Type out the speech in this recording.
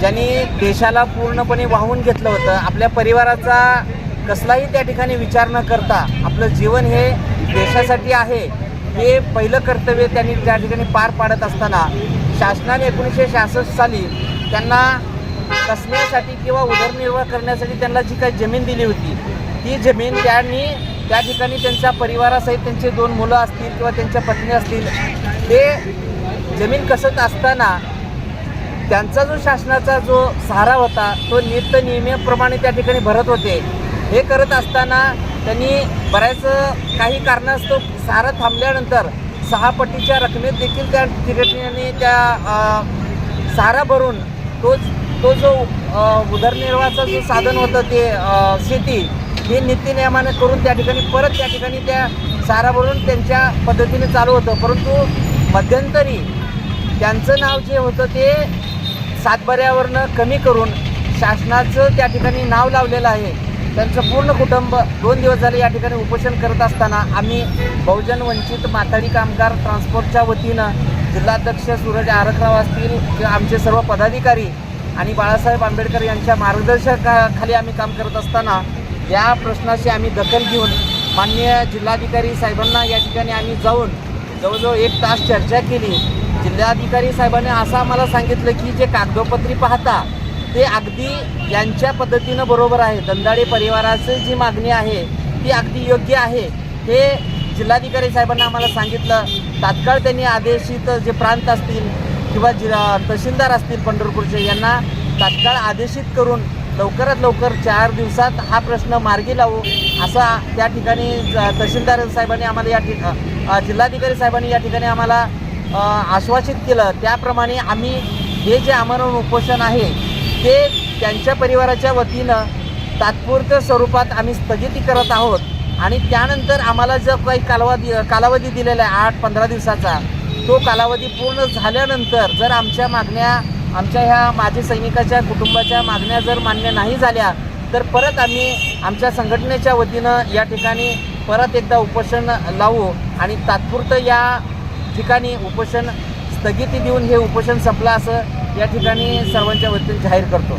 ज्यांनी देशाला पूर्णपणे वाहून घेतलं होतं आपल्या परिवाराचा कसलाही त्या ठिकाणी विचार न करता आपलं जीवन हे देशासाठी आहे हे पहिलं कर्तव्य त्यांनी त्या ठिकाणी पार पाडत असताना शासनाने एकोणीसशे शहासष्ट साली त्यांना कसण्यासाठी किंवा उदरनिर्वाह करण्यासाठी त्यांना जी काही जमीन दिली होती ती जमीन त्यांनी त्या ठिकाणी त्यांच्या परिवारासहित त्यांचे दोन मुलं असतील किंवा त्यांच्या पत्नी असतील ते जमीन कसत असताना त्यांचा जो शासनाचा जो सहारा होता तो नित्य नियमाप्रमाणे त्या ठिकाणी भरत होते. हे करत असताना त्यांनी बऱ्याच काही कारणास्तव सहारा थांबल्यानंतर सहा पटीच्या रकमेत देखील त्या ठिकाणी त्या सहारा भरून तो तो जो उदरनिर्वाहाचं जो साधन होतं ते शेती हे नित्यनियमाने करून त्या ठिकाणी परत त्या ठिकाणी त्या सहारा भरून त्यांच्या पद्धतीने चालू होतं. परंतु मध्यंतरी त्यांचं नाव जे होतं ते सातबऱ्यावरनं कमी करून शासनाचं त्या ठिकाणी नाव लावलेलं आहे. त्यांचं पूर्ण कुटुंब दोन दिवस झाले या ठिकाणी उपोषण करत असताना आम्ही बहुजन वंचित माथाडी कामगार ट्रान्सपोर्टच्या वतीनं जिल्हाध्यक्ष सूरज आरखराव असतील किंवा आमचे सर्व पदाधिकारी आणि बाळासाहेब आंबेडकर यांच्या मार्गदर्शकाखाली आम्ही काम करत असताना या प्रश्नाशी आम्ही दखल घेऊन माननीय जिल्हाधिकारी साहेबांना या ठिकाणी आम्ही जाऊन जवळजवळ एक तास चर्चा केली. जिल्हाधिकारी साहेबांनी असं आम्हाला सांगितलं की जे कागदोपत्री पाहता ते अगदी यांच्या पद्धतीनं बरोबर आहे. दंदाडे परिवाराची जी मागणी आहे ती अगदी योग्य आहे. हे जिल्हाधिकारी साहेबांना आम्हाला सांगितलं. तात्काळ त्यांनी आदेशित जे प्रांत असतील किंवा जि तहसीलदार असतील पंढरपूरचे यांना तात्काळ आदेशित करून लवकरात लवकर चार दिवसात हा प्रश्न मार्गी लावू असा त्या ठिकाणी ज- तहसीलदार साहेबांनी आम्हाला या ठिक जिल्हाधिकारी साहेबांनी या ठिकाणी आम्हाला आश्वासित केलं. त्याप्रमाणे आम्ही हे जे आमरण उपोषण आहे ते त्यांच्या परिवाराच्या वतीनं तात्पुरत्या स्वरूपात आम्ही स्थगिती करत आहोत. आणि त्यानंतर आम्हाला जो काही कालावधी कालावधी दिलेला आहे आठ पंधरा दिवसाचा तो कालावधी पूर्ण झाल्यानंतर जर आमच्या मागण्या आमच्या ह्या माजी सैनिकाच्या कुटुंबाच्या मागण्या जर मान्य नाही झाल्या तर परत आम्ही आमच्या संघटनेच्या वतीनं या ठिकाणी परत एकदा उपोषण लावू आणि तात्पुरतं या ठिकाणी उपोषण स्थगिती देऊन हे उपोषण संपलं असं या ठिकाणी सर्वांच्या वतीने जाहीर करतो.